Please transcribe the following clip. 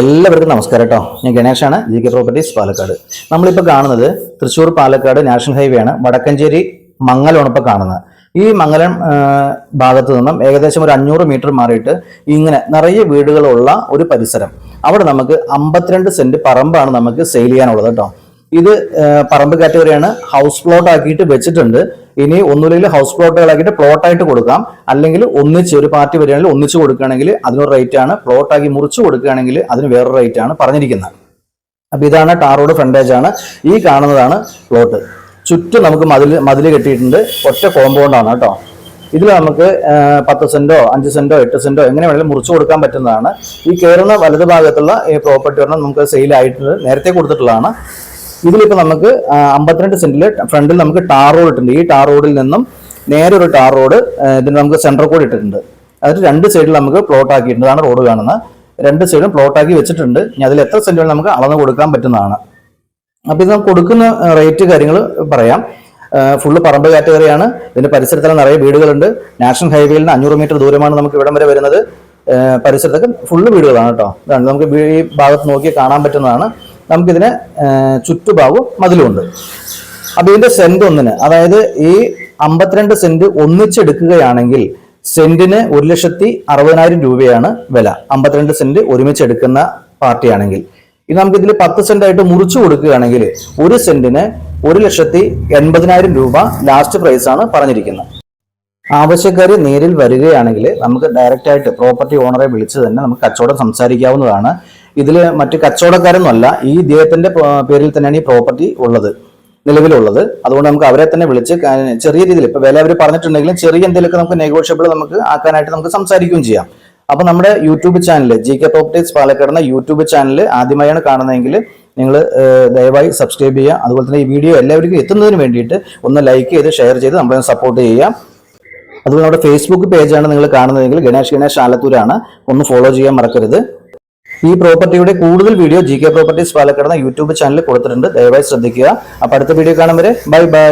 എല്ലാവർക്കും നമസ്കാരം കേട്ടോ ഞാൻ ഗണേഷാണ് ജി കെ പ്രോപ്പർട്ടീസ് പാലക്കാട്. നമ്മളിപ്പോൾ കാണുന്നത് തൃശ്ശൂർ പാലക്കാട് നാഷണൽ ഹൈവേ ആണ്. വടക്കഞ്ചേരി മംഗലമാണ് ഇപ്പോൾ കാണുന്നത്. ഈ മംഗലം ഭാഗത്ത് നിന്നും ഏകദേശം ഒരു അഞ്ഞൂറ് മീറ്റർ മാറിയിട്ട് ഇങ്ങനെ നിറയെ വീടുകളുള്ള ഒരു പരിസരം. അവിടെ നമുക്ക് അമ്പത്തിരണ്ട് സെന്റ് പറമ്പാണ് നമുക്ക് സെയിൽ ചെയ്യാനുള്ളത് കേട്ടോ ഇത് പറമ്പ് കാറ്റഗറിയാണ് ഹൗസ് പ്ലോട്ട് ആക്കിയിട്ട് വെച്ചിട്ടുണ്ട്. ഇനി ഒന്നുമില്ലെങ്കിൽ ഹൗസ് പ്ലോട്ടുകളാക്കിയിട്ട് പ്ലോട്ടായിട്ട് കൊടുക്കാം. അല്ലെങ്കിൽ ഒന്നിച്ച് ഒരു പാർട്ടി വരികയാണെങ്കിൽ ഒന്നിച്ച് കൊടുക്കുകയാണെങ്കിൽ അതിനൊരു റേറ്റ് ആണ് പ്ലോട്ട് ആക്കി മുറിച്ച് കൊടുക്കുകയാണെങ്കിൽ അതിന് വേറൊരു റേറ്റ് ആണ് പറഞ്ഞിരിക്കുന്നത്. അപ്പൊ ഇതാണ് ടാർ റോഡ് ഫ്രണ്ടേജ് ആണ്. ഈ കാണുന്നതാണ് പ്ലോട്ട്. ചുറ്റും നമുക്ക് മതിൽ മതിൽ കെട്ടിയിട്ടുണ്ട്. ഒറ്റ കോമ്പൗണ്ടാണ് കേട്ടോ. ഇതിൽ നമുക്ക് പത്ത് സെന്റോ അഞ്ച് സെന്റോ എട്ട് സെന്റോ എങ്ങനെ വേണമെങ്കിലും മുറിച്ച് കൊടുക്കാൻ പറ്റുന്നതാണ്. ഈ കയറുന്ന വലതു ഭാഗത്തുള്ള ഈ പ്രോപ്പർട്ടി ഒരെണ്ണം നമുക്ക് സെയിൽ ആയിട്ടുണ്ട് നേരത്തെ കൊടുത്തിട്ടുള്ളതാണ്. ഇതിലിപ്പോൾ നമുക്ക് അമ്പത്തിരണ്ട് സെന്റിൽ ഫ്രണ്ടിൽ നമുക്ക് ടാർ റോഡ് ഇട്ടിട്ടുണ്ട് ഈ ടാർ റോഡിൽ നിന്നും നേരെ ഒരു ടാർ റോഡ് ഇതിന് നമുക്ക് സെൻട്രൽ കോഡ് ഇട്ടിട്ടുണ്ട്. അതിൽ രണ്ട് സൈഡിൽ നമുക്ക് പ്ലോട്ട് ആക്കിയിട്ടുണ്ട്. റോഡ് കാണുന്നത്. രണ്ട് സൈഡും പ്ലോട്ട് ആക്കി വെച്ചിട്ടുണ്ട്. ഇനി അതിൽ എത്ര സെന്റുകൾ നമുക്ക് അളന്ന് കൊടുക്കാൻ പറ്റുന്നതാണ്. അപ്പോൾ ഇത് നമുക്ക് കൊടുക്കുന്ന റേറ്റ് കാര്യങ്ങൾ പറയാം. ഫുള്ള് പറമ്പ് കാറ്റഗറിയാണ്. ഇതിന്റെ പരിസരത്തിൽ നിറയെ വീടുകളുണ്ട്. നാഷണൽ ഹൈവേയിൽ നിന്ന് അഞ്ഞൂറ് മീറ്റർ ദൂരമാണ് നമുക്ക് ഇവിടം വരെ വരുന്നത്. പരിസരത്തൊക്കെ ഫുള്ള് വീടുകളാണ് കേട്ടോ. ഇതാണ് നമുക്ക് ഈ ഭാഗത്ത് നോക്കി കാണാൻ പറ്റുന്നതാണ്. നമുക്കിതിന് ചുറ്റുഭാഗവും മതിലുമുണ്ട് അപ്പൊ ഇതിന്റെ സെന്റ് ഒന്നിന് അതായത് ഈ അമ്പത്തിരണ്ട് സെന്റ് ഒന്നിച്ചെടുക്കുകയാണെങ്കിൽ സെന്റിന് ഒരു ലക്ഷത്തി അറുപതിനായിരം രൂപയാണ് വില. അമ്പത്തിരണ്ട് സെന്റ് ഒരുമിച്ച് എടുക്കുന്ന പാർട്ടിയാണെങ്കിൽ. ഇത് നമുക്ക് ഇതിൽ പത്ത് സെന്റ് ആയിട്ട് മുറിച്ചു കൊടുക്കുകയാണെങ്കിൽ ഒരു സെന്റിന് ഒരു ലക്ഷത്തി എൺപതിനായിരം രൂപ ലാസ്റ്റ് പ്രൈസ് ആണ് പറഞ്ഞിരിക്കുന്നത്. ആവശ്യക്കാർ നേരിൽ വരികയാണെങ്കിൽ നമുക്ക് ഡയറക്റ്റ് ആയിട്ട് പ്രോപ്പർട്ടി ഓണറെ വിളിച്ച് തന്നെ നമുക്ക് കച്ചവടം സംസാരിക്കാവുന്നതാണ്. ഇതിൽ മറ്റ് കച്ചവടക്കാരൊന്നുമല്ല ഈ ഇദ്ദേഹത്തിന്റെ പേരിൽ തന്നെയാണ് ഈ പ്രോപ്പർട്ടി ഉള്ളത് നിലവിലുള്ളത്. അതുകൊണ്ട് നമുക്ക് അവരെ തന്നെ വിളിച്ച് ചെറിയ രീതിയിൽ ഇപ്പൊ വില അവർ പറഞ്ഞിട്ടുണ്ടെങ്കിലും ചെറിയ എന്തെങ്കിലുമൊക്കെ നമുക്ക് നെഗോഷ്യബിൾ നമുക്ക് ആക്കാനായിട്ട് നമുക്ക് സംസാരിക്കുകയും ചെയ്യാം. അപ്പൊ നമ്മുടെ YouTube channel G K properties Palakkad എന്ന യൂട്യൂബ് ചാനൽ ആദ്യമായാണ് കാണുന്നതെങ്കിൽ നിങ്ങൾ ദയവായി സബ്സ്ക്രൈബ് ചെയ്യുക. അതുപോലെ തന്നെ ഈ വീഡിയോ എല്ലാവർക്കും എത്തുന്നതിന് വേണ്ടിയിട്ട് ഒന്ന് ലൈക്ക് ചെയ്ത് ഷെയർ ചെയ്ത് നമ്മളെ സപ്പോർട്ട് ചെയ്യുക. അതുപോലെ നമ്മുടെ ഫേസ്ബുക്ക് പേജാണ് നിങ്ങൾ കാണുന്നതെങ്കിൽ ഗണേഷ് ഗണേഷ് ആലത്തൂരാണ്. ഒന്ന് ഫോളോ ചെയ്യാൻ മറക്കരുത്. ഈ പ്രോപ്പർട്ടിയുടെ കൂടുതൽ video G K properties Palakkad YouTube channel കൊടുത്തിട്ടുണ്ട്. ദയവായി ശ്രദ്ധിക്കുക. അപ്പൊ അടുത്ത വീഡിയോ കാണും വരെ. Bye bye.